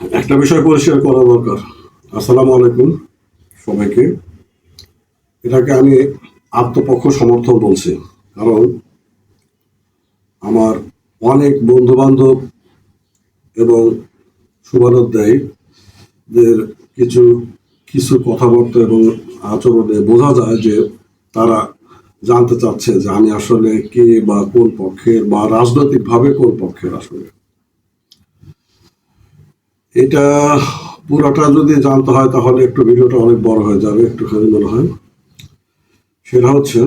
একটা বিষয় পরিষ্কার করা দরকার। আসসালামু আলাইকুম সবাইকে। এটাকে আমি আত্মপক্ষ সমর্থন বলছি, কারণ আমার অনেক বন্ধু বান্ধব এবং শুভানোধ্যায়ী দের কিছু কিছু কথাবার্তা এবং আচরণে বোঝা যায় যে তারা জানতে চাচ্ছে যে আমি আসলে কে বা কোন পক্ষের বা রাজনৈতিকভাবে কোন পক্ষের আসলে। এটা পুরোটা যদি জানতে হয়, তাহলে একটু ভিডিওটা অনেক বড় হয়ে যাবে, একটুখানি মনে হয়। সেটা হচ্ছে,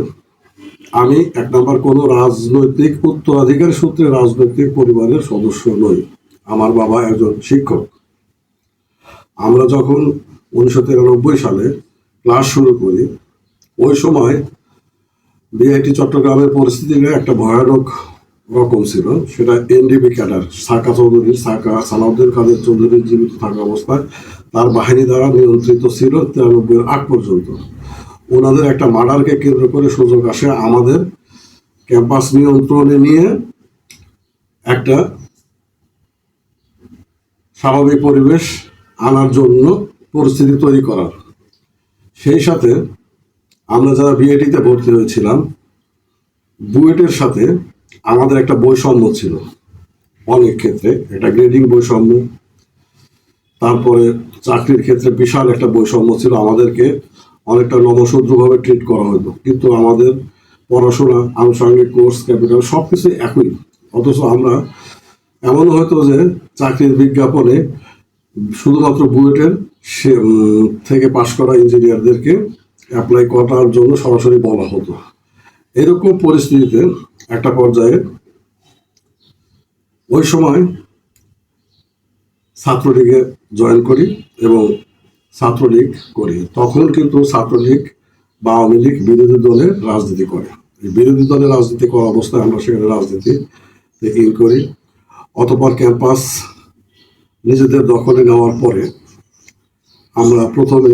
আমি এক নম্বর কোনো রাজনৈতিক উত্তরাধিকার সূত্রে রাজনৈতিক পরিবারের সদস্য নই, আমার বাবা একজন শিক্ষক। আমরা যখন উনিশশো তিরানব্বই সালে ক্লাস শুরু করি, ওই সময় বিআইটি চট্টগ্রামের পরিস্থিতিটা একটা ভয়ানক রকম ছিল। সেটা এনডিবি ক্যাডার, সাকা চৌধুরীর সাকা সালাউদ্দিন কাদের চৌধুরীর জীবিত থাকা অবস্থায় তার বাহিনী দ্বারা নিয়ন্ত্রিত ছিল তিরানব্বই আগ পর্যন্ত। ওনাদের একটা মার্ডারকে কেন্দ্র করে সুযোগ আসে আমাদের ক্যাম্পাস নিয়ন্ত্রণে নিয়ে একটা স্বাভাবিক পরিবেশ আনার জন্য পরিস্থিতি তৈরি করার। সেই সাথে আমরা যারা বিএডিতে ভর্তি হয়েছিলাম, বুয়েটের সাথে আমাদের একটা বৈষম্য ছিল অনেক ক্ষেত্রে, একটা গ্রেডিং বৈষম্য, তারপরে চাকরির ক্ষেত্রে বিশাল একটা বৈষম্য ছিল, আমাদেরকে অনেকটা নমশূদ্রভাবে ট্রিট করা হতো কিন্তু আমাদের পড়াশোনা, আনুষঙ্গিক কোর্স ক্যাপিটাল সব কিছু একই। অথচ আমরা এমন হয়তো যে চাকরির বিজ্ঞাপনে শুধুমাত্র বুয়েটের সে থেকে পাশ করা ইঞ্জিনিয়ারদেরকে অ্যাপ্লাই করার জন্য সরাসরি বলা হতো। এরকম পরিস্থিতিতে একটা পর্যায়ে ওই সময় ছাত্রলীগে জয়েন করি এবং ছাত্রলীগ করি। তখন কিন্তু ছাত্রলীগ বা আওয়ামী লীগ বিরোধী দলের রাজনীতি করে। বিরোধী দলের রাজনীতি করা অবস্থায় আমরা সেখানে রাজনীতি ইন করি। অতপর ক্যাম্পাস নিজেদের দখলে নেওয়ার পরে আমরা প্রথমে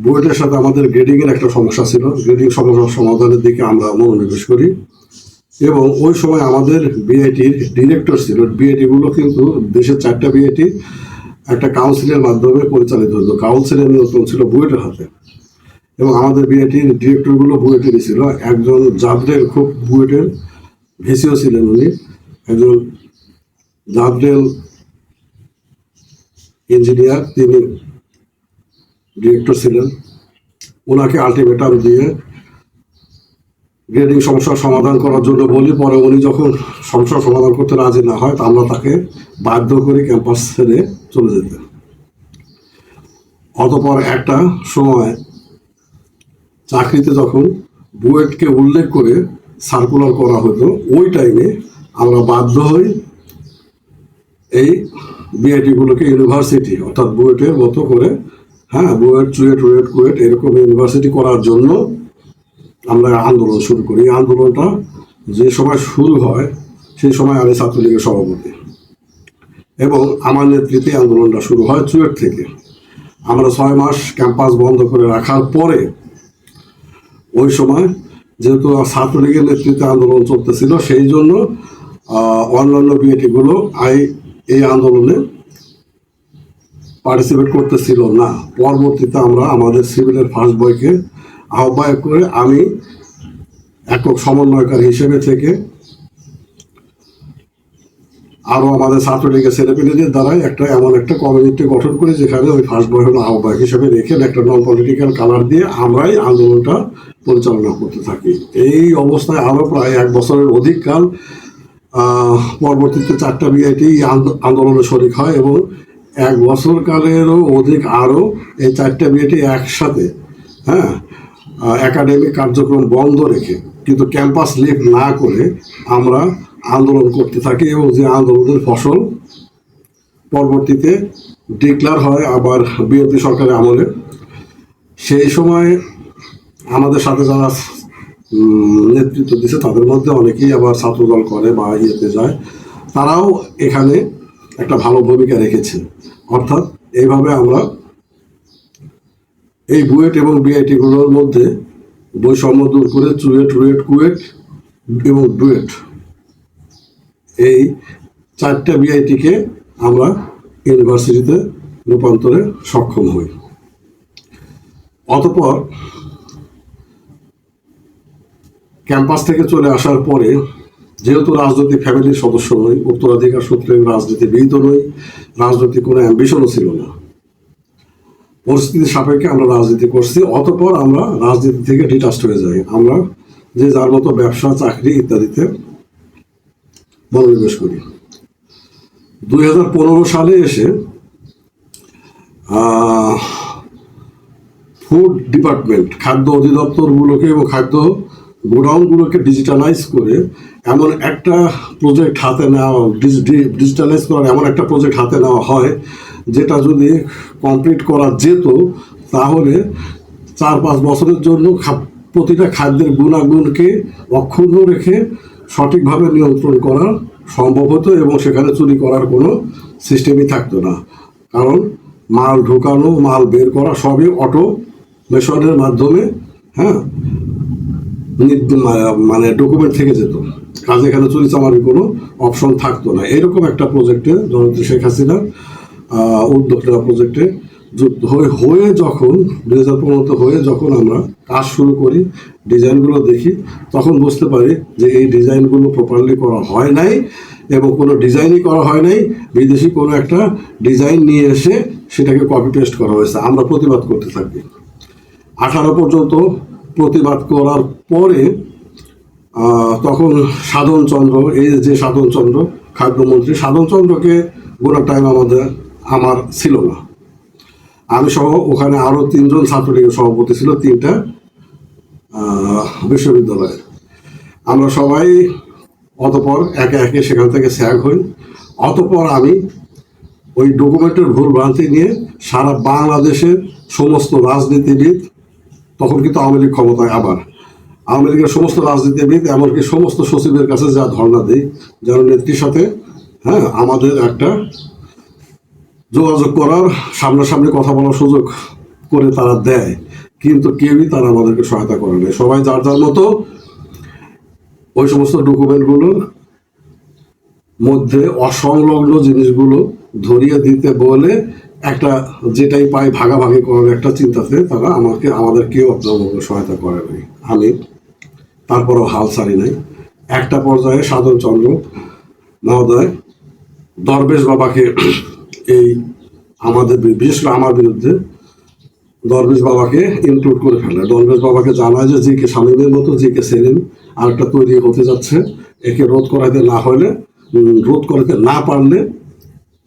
বুয়েটের সাথে আমাদের গ্রেডিং এর একটা সমস্যা ছিল। গ্রেডিং সমস্যার সমাধানের দিকে আমরা মনোনিবেশ করি। এবং ওই সময় আমাদের বিআইটির ডিরেক্টর ছিল। বিআইটি গুলো কিন্তু দেশের চারটা বিআইটি একটা কাউন্সিলের মাধ্যমে পরিচালিত হতো। কাউন্সিলের নিয়ন্ত্রণ ছিল বুয়েটের হাতে। এবং আমাদের বিআইটির ডিরেক্টরগুলো বুয়েটেরই ছিল। একজন জাবরেল খুব বুয়েটের, ভিসিও ছিলেন উনি। একজন জাবরেল ইঞ্জিনিয়ার তিনি ডিরেক্টর ছিলেন। ওনাকে আলটিমেটাম দিয়ে গ্রেডিং সমস্যার সমাধান করার জন্য বলি, পরে উনি যখন সমস্যার সমাধান করতে রাজি না হয় আমরা তাকে বাধ্য করি ক্যাম্পাস ছেড়ে চলে যেতে। অতপর একটা সময় চাকরিতে যখন বুয়েটকে উল্লেখ করে সার্কুলার করা হতো, ওই টাইমে আমরা বাধ্য হই এই বিআইটি গুলোকে ইউনিভার্সিটি অর্থাৎ বুয়েটের মতো করে হ্যাঁ বুয়েট চুয়েট রুয়েট কুয়েট এরকম ইউনিভার্সিটি করার জন্য আমরা আন্দোলন শুরু করি। এই আন্দোলনটা যে সময় শুরু হয়, সেই সময় আমি ছাত্রলীগের সভাপতি। এবং আমার নেতৃত্বে আন্দোলনটা শুরু হয় চুয়েট থেকে। আমরা ছয় মাস ক্যাম্পাস বন্ধ করে রাখার পরে ওই সময় যেহেতু ছাত্রলীগের নেতৃত্বে আন্দোলন চলতেছিল, সেই জন্য অন্যান্য বিএটিগুলো আই এই আন্দোলনে পার্টিসিপেট করতেছিল না। পরবর্তীতে আমরা আমাদের সিভিলের ফার্স্ট বয়কে আহ্বায়ক করে আমি একক সমন্বয়কারী হিসেবে থেকে আরও আমাদের ছাত্রলীগের ছেলেপেলেদের দ্বারাই একটা এমন একটা কমিউনিটি গঠন করে যেখানে ওই ফার্স্ট বয় হলো আহ্বায়ক হিসেবে রেখে একটা নন পলিটিক্যাল কালার দিয়ে আমরাই আন্দোলনটা পরিচালনা করতে থাকি। এই অবস্থায় আরও প্রায় এক বছরের অধিক কাল পরবর্তীতে চারটা বিআইটি আন্দোলনে শরিক হয় এবং এক বছর কালেরও অধিক আরও এই চারটা বিআইটি একসাথে হ্যাঁ একাডেমিক কার্যক্রম বন্ধ রেখে, কিন্তু ক্যাম্পাস লিভ না করে আমরা আন্দোলন করতে থাকি এবং যে আন্দোলনের ফসল পরবর্তীতে ডিক্লার হয় আবার বিএনপি সরকারের আমলে। সেই সময় আমাদের সাথে যারা নেতৃত্ব দিচ্ছে তাদের মধ্যে অনেকেই আবার ছাত্রদল করে বা ইয়েতে যায়। তারাও এখানে একটা ভালো ভূমিকা রেখেছে অর্থাৎ এইভাবে আমরা এই বুয়েট এবং বিআইটি গুলোর মধ্যে বৈষম্য দূর করে চুয়েট রুয়েট কুয়েট এবং ডুয়েট এই চারটা বিআইটিকে আমরা ইউনিভার্সিটিতে রূপান্তরে সক্ষম হই। অতপর ক্যাম্পাস থেকে চলে আসার পরে যেহেতু রাজনৈতিক ফ্যামিলির সদস্য নই, উত্তরাধিকার সূত্রে রাজনীতিবিদ নই, রাজনৈতিক কোনো অ্যাম্বিশনও ছিল না। পরিস্থিতি সাপেক্ষে আমরা রাজনীতি করছি, অতপর আমরা রাজনীতি থেকে ডিটাস্ট হয়ে যাই। আমরা যে যার মতো ব্যবসা, চাকরি ইত্যাদিতে মনোনিবেশ করি। দুই হাজার পনেরো সালে এসে ফুড ডিপার্টমেন্ট খাদ্য অধিদপ্তরগুলোকে এবং খাদ্য গোডাউনগুলোকে ডিজিটালাইজ করে এমন একটা প্রজেক্ট হাতে নেওয়া ডিজিটালাইজ করার এমন একটা প্রজেক্ট হাতে নেওয়া হয়, যেটা যদি কমপ্লিট করা যেত, তাহলে চার পাঁচ বছরের জন্য প্রতিটা খাদ্যের গুণাগুণকে অক্ষুণ্ণ রেখে সঠিকভাবে নিয়ন্ত্রণ করা সম্ভব হতো এবং সেখানে চুরি করার কোনো সিস্টেমই থাকতো না। কারণ মাল ঢোকানো, মাল বের করা সবই অটো মেশনের মাধ্যমে হ্যাঁ মানে ডকুমেন্ট থেকে যেত। কাজে এখানে চুরি চামারির কোনো অপশন থাকতো না। এরকম একটা প্রজেক্টে জননেত্রী শেখ হাসিনা নেওয়া প্রজেক্টে হয়ে হয়ে যখন, দুই হাজার পনেরোতে হয়ে যখন আমরা কাজ শুরু করি, ডিজাইনগুলো দেখি, তখন বুঝতে পারি যে এই ডিজাইনগুলো প্রপারলি করা হয় নাই এবং কোনো ডিজাইনই করা হয় নাই। বিদেশি কোনো একটা ডিজাইন নিয়ে এসে সেটাকে কপি পেস্ট করা হয়েছে। আমরা প্রতিবাদ করতে থাকি। আঠারো পর্যন্ত প্রতিবাদ করার পরে তখন সাধন চন্দ্র, এই যে সাধন চন্দ্র, খাদ্যমন্ত্রী, সাধন চন্দ্রকে গোটা টাইম আমাদের, আমার ছিল না। আমি সহ ওখানে আরও তিনজন ছাত্রলীগের সভাপতি ছিল, তিনটা বিশ্ববিদ্যালয়ে। আমরা সবাই অতপর একে একে সেখান থেকে স্যাগ হই। অতপর আমি ওই ডকুমেন্টের ভুল ভ্রান্তি নিয়ে সারা বাংলাদেশের সমস্ত রাজনীতিবিদ, তখন কিন্তু আওয়ামী লীগ ক্ষমতায় আবার আওয়ামী লীগের সমস্ত রাজনীতিবিদ এমনকি সমস্ত সচিবের কাছে যা ধর্ণা দিই, যেন নেত্রীর সাথে হ্যাঁ আমাদের একটা যোগাযোগ করার সামনাসামনি কথা বলার সুযোগ করে তারা দেয়। কিন্তু কেউই তারা আমাদেরকে সহায়তা করে না সবাই যার যার মতো ওই সমস্ত ডকুমেন্টগুলোর মধ্যে অসংলগ্ন জিনিসগুলো ধরিয়ে দিতে বলে একটা যেটাই পাই ভাগাভাগি করার একটা চিন্তাতে তারা আমাকে, আমাদের কেউ আপনার সহায়তা করে নাই। আমি তারপরও হাল ছাড়ি নাই। একটা পর্যায়ে সাধন চন্দ্র মহোদয় দরবেশ বাবাকে এই আমাদের বিশেষ করে আমার বিরুদ্ধে দরবেশ বাবাকে ইনক্লুড করে ফেলে। দরবেশ বাবাকে জানায় যে, জি কে স্বামীদের মতো, জি কে সেলিম আরেকটা তৈরি হতে যাচ্ছে। একে রোধ করাইতে না হলে রোধ করাতে না পারলে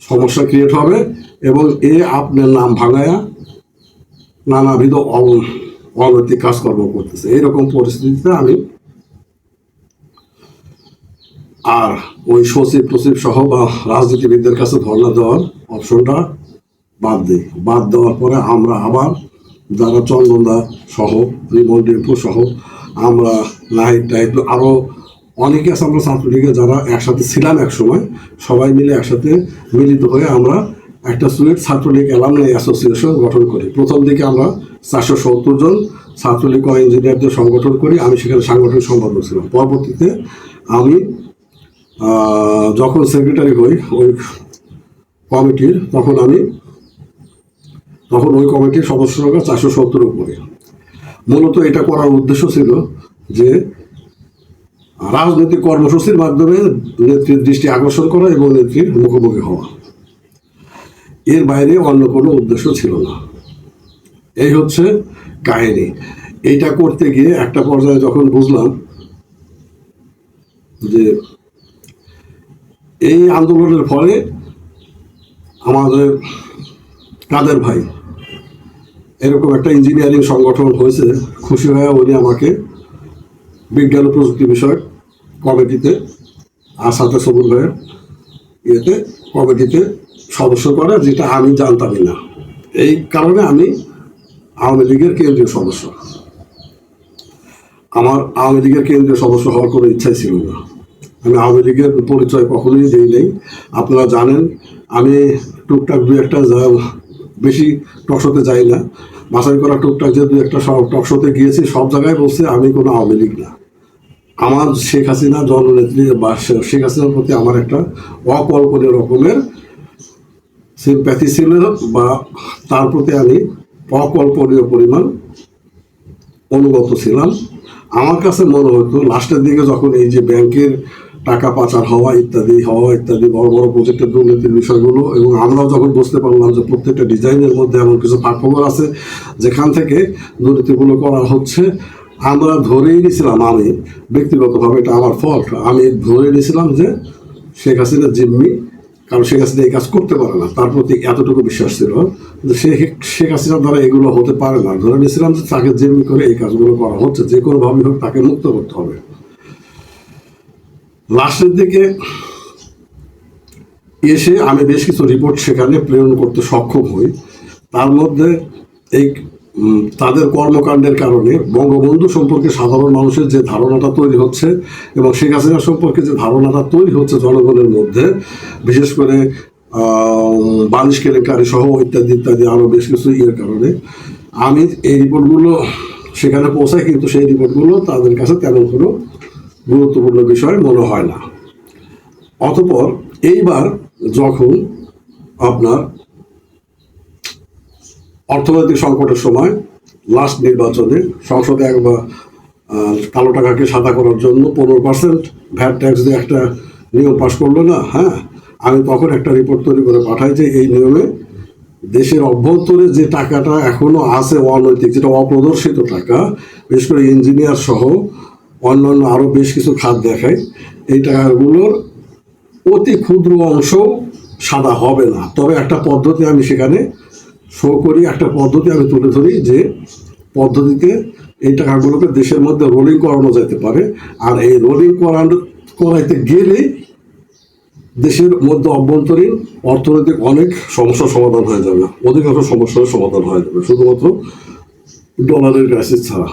সমস্যা ক্রিয়েট হবে এবং এ আপনার নাম ভাঙায়া নানাবিধ অনৈতিক কাজকর্ম করতেছে। এইরকম পরিস্থিতিতে আমি আর ওই সচিব টচিব সহ বা রাজনীতিবিদদের কাছে ধর্ণা দেওয়ার অপশনটা বাদ দিই। বাদ দেওয়ার পরে আমরা আবার যারা চন্দনদা সহ রিমন ডিম্পু সহ, আমরা নাহিদ টাইপ আরও অনেকে আছে আমরা ছাত্রলীগে যারা একসাথে ছিলাম এক সময়, সবাই মিলে একসাথে মিলিত হয়ে আমরা একটা সুইট ছাত্রলীগ অ্যালামনাই অ্যাসোসিয়েশন গঠন করি। প্রথম দিকে আমরা চারশো সত্তর জন ছাত্রলীগ ও ইঞ্জিনিয়ারদের সংগঠন করি আমি সেখানে সাংগঠনিক সম্পাদক ছিলাম। পরবর্তীতে আমি যখন সেক্রেটারি হই ওই কমিটির তখন আমি, তখন ওই কমিটির সদস্য সংখ্যা চারশো সত্তর উপরে। মূলত এটা করার উদ্দেশ্য ছিল যে রাজনৈতিক কর্মসূচির মাধ্যমে নেত্রীর দৃষ্টি আকর্ষণ করা এবং নেত্রীর মুখোমুখি হওয়া। এর বাইরে অন্য কোনো উদ্দেশ্য ছিল না। এই হচ্ছে কাহিনী। এটা করতে গিয়ে একটা পর্যায়ে যখন বুঝলাম যে এই আন্দোলনের ফলে আমাদের কাদের ভাই, এরকম একটা ইঞ্জিনিয়ারিং সংগঠন হয়েছে, খুশি হয়ে উনি আমাকে বিজ্ঞান ও প্রযুক্তি বিষয়ক কমিটিতে আর সাথে সবুজ ভাইয়ের ইয়েতে কমিটিতে সদস্য করে, যেটা আমি জানতামই না। এই কারণে আমি আওয়ামী লীগের কেন্দ্রীয় সদস্য। আমার আওয়ামী লীগের কেন্দ্রীয় সদস্য হওয়ার কোনো ইচ্ছাই ছিল না। আমি আওয়ামী লীগের পরিচয় কখনোই দিই নেই। আপনারা জানেন, আমি টুকটাক দু একটা বেশি টকশোতে যাই না। বাছাই করা টুকটাক যে দু একটা সব টকশোতে গিয়েছি, সব জায়গায় বলছে আমি কোনো আওয়ামী লীগ না। আমার শেখ হাসিনা জননেত্রী বা শেখ হাসিনার প্রতি আমার একটা অকল্পনীয় রকমের সিম্প্যাথি ছিল বা তার প্রতি আমি অকল্পনীয় পরিমাণ অনুগত ছিলাম। আমার কাছে মনে হতো, লাস্টের দিকে যখন এই যে ব্যাংকের টাকা পাচার হওয়া ইত্যাদি হওয়া ইত্যাদি, বড় বড় প্রজেক্টের দুর্নীতির বিষয়গুলো এবং আমরাও যখন বুঝতে পারলাম যে প্রত্যেকটা ডিজাইনের মধ্যে এমন কিছু ফাঁকফোকর আছে, যেখান থেকে দুর্নীতিগুলো করা হচ্ছে, আমরা ধরেই নিয়েছিলাম আমি, ব্যক্তিগতভাবে এটা আমার ফল্ট আমি ধরে নিয়েছিলাম যে শেখ হাসিনা জিম্মি, কারণ শেখ হাসিনা এই কাজ করতে পারে না। তার প্রতি এতটুকু বিশ্বাস ছিল। শেখ দ্বারা এগুলো হতে পারে না। ধরে নিয়েছিলাম যে তাকে করে এই কাজগুলো করা হচ্ছে, যে হোক তাকে মুক্ত করতে হবে। লাস্টের দিকে এসে আমি বেশ কিছু রিপোর্ট সেখানে প্রেরণ করতে সক্ষম হই। তার মধ্যে এই তাদের কর্মকাণ্ডের কারণে বঙ্গবন্ধু সম্পর্কে সাধারণ মানুষের যে ধারণাটা তৈরি হচ্ছে এবং শেখ হাসিনা সম্পর্কে যে ধারণাটা তৈরি হচ্ছে জনগণের মধ্যে, বিশেষ করে বালিশ কেলেঙ্কারি সহ ইত্যাদি ইত্যাদি আরও বেশ কিছু ইয়ের কারণে। আমি এই রিপোর্টগুলো সেখানে পৌঁছাই, কিন্তু সেই রিপোর্টগুলো তাদের কাছে তেমন কোনো গুরুত্বপূর্ণ বিষয় মনে হয় না। অতপর এইবার যখন আপনার অর্থনৈতিক সংকটের সময় লাস্ট নির্বাচনে সংসদে একবার কালো টাকাকে সাদা করার জন্য পনেরো পার্সেন্ট ভ্যাট ট্যাক্স দিয়ে একটা নিয়ম পাশ করল না হ্যাঁ? আমি তখন একটা রিপোর্ট তৈরি করে পাঠাই যে এই নিয়মে দেশের অভ্যন্তরে যে টাকাটা এখনও আছে অনৈতিক, যেটা অপ্রদর্শিত টাকা, বিশেষ করে ইঞ্জিনিয়ার সহ অন্যান্য আরও বেশ কিছু খাত দেখায়, এই টাকাগুলোর অতি ক্ষুদ্র অংশ সাদা হবে না। তবে একটা পদ্ধতি আমি সেখানে শো করি, একটা পদ্ধতি আমি তুলে ধরি যে পদ্ধতিতে এই টাকাগুলোকে দেশের মধ্যে রোলিং করানো যেতে পারে। আর এই রোলিং করানো করাইতে গেলে দেশের মধ্যে অভ্যন্তরীণ অর্থনৈতিক অনেক সমস্যার সমাধান হয়ে যাবে। অধিকাংশ সমস্যার সমাধান হয়ে যাবে, শুধুমাত্র ডলারের ক্রাইসিস ছাড়া।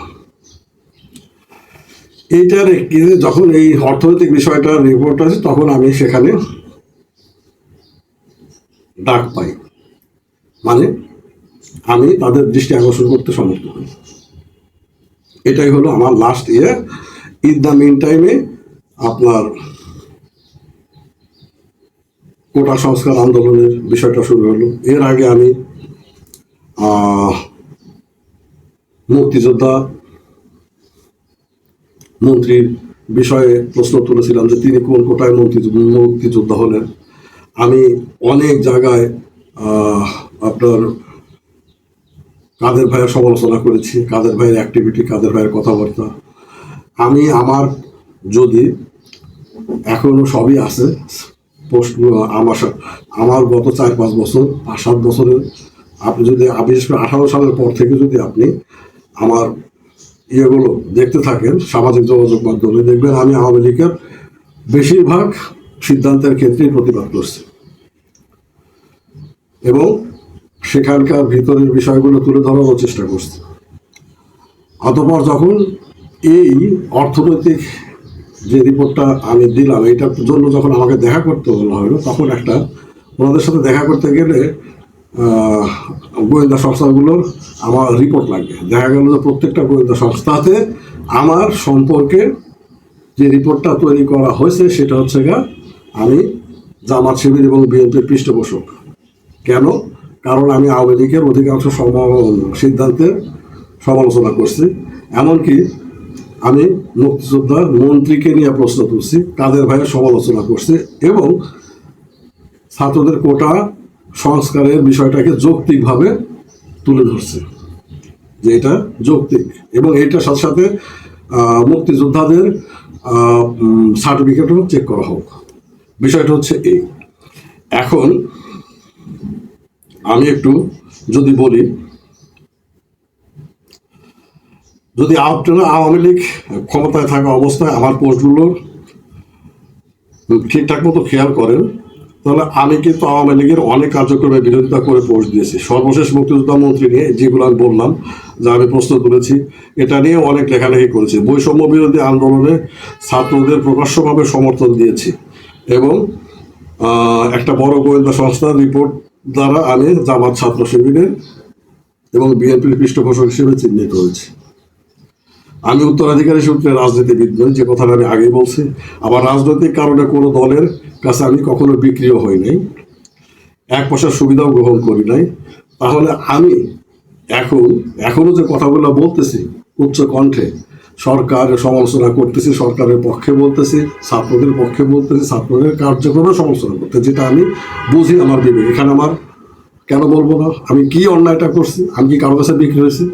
এইটার যখন এই অর্থনৈতিক বিষয়টার রিপোর্ট আছে তখন আমি সেখানে ডাক পাই। মানে আমি তাদের দৃষ্টি আকর্ষণ করতে সমর্থ হই। এটাই হলো আমার last year in the mean টাইমে আপনার কোটা সংস্কার আন্দোলনের বিষয়টা শুরু হলো। এর আগে আমি মুক্তিযোদ্ধা মন্ত্রীর বিষয়ে প্রশ্ন তুলেছিলাম যে তিনি কোন কোটায় মন্ত্রী মুক্তিযোদ্ধা হলেন। আমি অনেক জায়গায় আপনার কাদের ভাইয়ের সমালোচনা করেছি, কাদের ভাইয়ের অ্যাক্টিভিটি কাদের ভাইয়ের কথাবার্তা। আমি আমার যদি এখনও সবই আছে আমার আমার গত চার পাঁচ বছর, পাঁচ সাত বছরের, আপনি যদি বিশেষ করে আঠারো সালের পর থেকে যদি আপনি আমার ইয়েগুলো দেখতে থাকেন, সামাজিক যোগাযোগ মাধ্যমে, দেখবেন আমি আওয়ামী লীগের বেশিরভাগ সিদ্ধান্তের ক্ষেত্রেই প্রতিবাদ করছি। এবং সেখানকার ভিতরের বিষয়গুলো তুলে ধরারও চেষ্টা করছি। অতপর যখন এই অর্থনৈতিক যে রিপোর্টটা আমি দিলাম, এইটার জন্য যখন আমাকে দেখা করতে বলা হলো, তখন একটা ওনাদের সাথে দেখা করতে গেলে গোয়েন্দা সংস্থাগুলোর আমার রিপোর্ট লাগবে। দেখা গেল যে প্রত্যেকটা গোয়েন্দা সংস্থাতে আমার সম্পর্কে যে রিপোর্টটা তৈরি করা হয়েছে, সেটা হচ্ছে গা আমি জামাত শিবির এবং বিএনপির পৃষ্ঠপোষক। কেন? কারণ আমি আওয়ামী লীগের অধিকাংশ সিদ্ধান্তের সমালোচনা করছি। এমনকি আমি মুক্তিযোদ্ধা মন্ত্রীকে নিয়ে প্রশ্ন তুলছি কাদের ভাইয়ের সমালোচনা করছে এবং ছাত্রদের কোটা সংস্কারের বিষয়টাকে যৌক্তিকভাবে তুলে ধরছে যে এটা যৌক্তিক এবং এটার সাথে সাথে মুক্তিযোদ্ধাদের সার্টিফিকেটও চেক করা হোক। বিষয়টা হচ্ছে এই। এখন আমি একটু যদি বলি যদি আপনারা আওয়ামী লীগ ক্ষমতায় থাকা অবস্থায় আমার পোস্টগুলোর ঠিকঠাক মতো খেয়াল করেন, তাহলে আমি কিন্তু আওয়ামী লীগের অনেক কার্যক্রমের বিরোধিতা করে পোস্ট দিয়েছি। সর্বশেষ মুক্তিযোদ্ধা মন্ত্রী নিয়ে যেগুলো আমি বললাম, যা আমি প্রশ্ন তুলেছি, এটা নিয়ে অনেক লেখালেখি করেছি। বৈষম্য বিরোধী আন্দোলনে ছাত্রদের প্রকাশ্যভাবে সমর্থন দিয়েছি এবং একটা বড় গোয়েন্দা সংস্থার রিপোর্ট দ্বারা আমি জামাত ছাত্র শিবিরের এবং বিএনপির পৃষ্ঠপোষক হিসেবে চিহ্নিত হয়েছি। আমি উত্তরাধিকারী সূত্রে রাজনীতিবিদ নই, যে কথাটা আমি আগেই বলছি। আবার রাজনৈতিক কারণে কোনো দলের কাছে আমি কখনো বিক্রিও হই নাই। এক পয়সার সুবিধাও গ্রহণ করি নাই। তাহলে আমি এখন এখনও যে কথাগুলো বলতেছি উচ্চ কণ্ঠে সরকারের সমালোচনা করতেছি, সরকারের পক্ষে বলতেছি, ছাত্রদের পক্ষে বলতেছি, ছাত্রদের কার্যক্রমে সমালোচনা করতে যেটা আমি বুঝি আমার বিবেক। এখানে আমার কেন বলব না? আমি কি অন্যায়টা করছি? আমি কি কারও কাছে বিক্রি হয়েছি?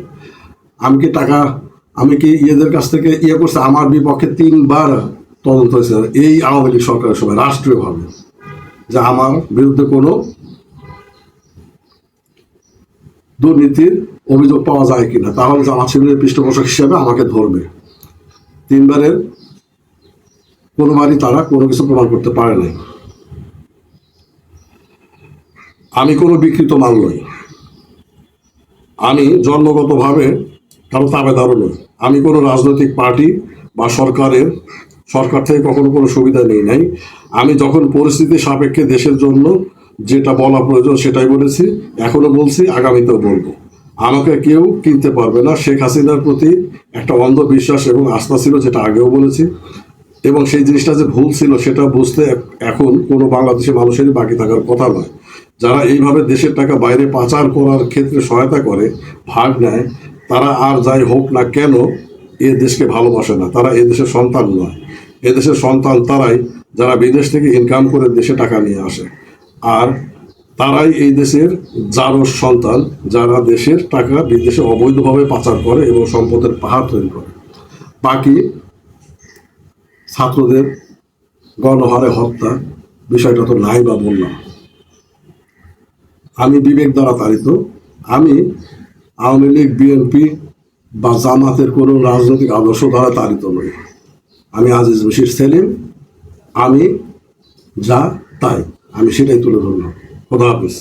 আমি কি টাকা আমি কি ইয়েদের কাছ থেকে ইয়ে করছি? আমার বিপক্ষে তিনবার তদন্ত হয়েছে এই আওয়ামী লীগ সরকারের সময় রাষ্ট্রীয়ভাবে। যে আমার বিরুদ্ধে কোনো দুর্নীতির অভিযোগ পাওয়া যায় কিনা, তাহলে জামাত শিবিরের পৃষ্ঠপোষক হিসেবে আমাকে ধরবে। তিনবারের কোনোবারই তারা কোনো কিছু প্রমাণ করতে পারে নাই। আমি কোনো বিকৃত মাল নই। আমি জন্মগতভাবে কারও তাবেদারও নই আমি কোনো রাজনৈতিক পার্টি বা সরকারের, সরকার থেকে কখনো কোনো সুবিধা নেই নাই। আমি যখন পরিস্থিতি সাপেক্ষে দেশের জন্য যেটা বলা প্রয়োজন সেটাই বলেছি, এখনও বলছি, আগামীতেও বলব। আমাকে কেউ কিনতে পারবে না। শেখ হাসিনার প্রতি একটা অন্ধবিশ্বাস এবং আস্থা ছিল যেটা আগেও বলেছি। এবং সেই জিনিসটা যে ভুল ছিল সেটা বুঝতে এখন কোনো বাংলাদেশের মানুষেরই বাকি থাকার কথা নয়। যারা এইভাবে দেশের টাকা বাইরে পাচার করার ক্ষেত্রে সহায়তা করে, ভাগ নেয় তারা আর যাই হোক না কেন এ দেশকে ভালোবাসে না। তারা এ দেশের সন্তান নয়। এ দেশের সন্তান তারাই যারা বিদেশ থেকে ইনকাম করে দেশে টাকা নিয়ে আসে। আর তারাই এই দেশের জারস সন্তান যারা দেশের টাকা বিদেশে অবৈধভাবে পাচার করে এবং সম্পদের পাহাড় তৈরি করে। বাকি ছাত্রদের গণহারে হত্যা বিষয়টা তো নাই বা বললাম। আমি বিবেক দ্বারা তাড়িত। আমি আওয়ামী লীগ, বিএনপি বা জামাতের কোনো রাজনৈতিক আদর্শ দ্বারা তাড়িত নই আমি আজিজ বশির সেলিম, আমি যা তাই, আমি সেটাই তুলে ধরলাম। খোদা হাফিজ।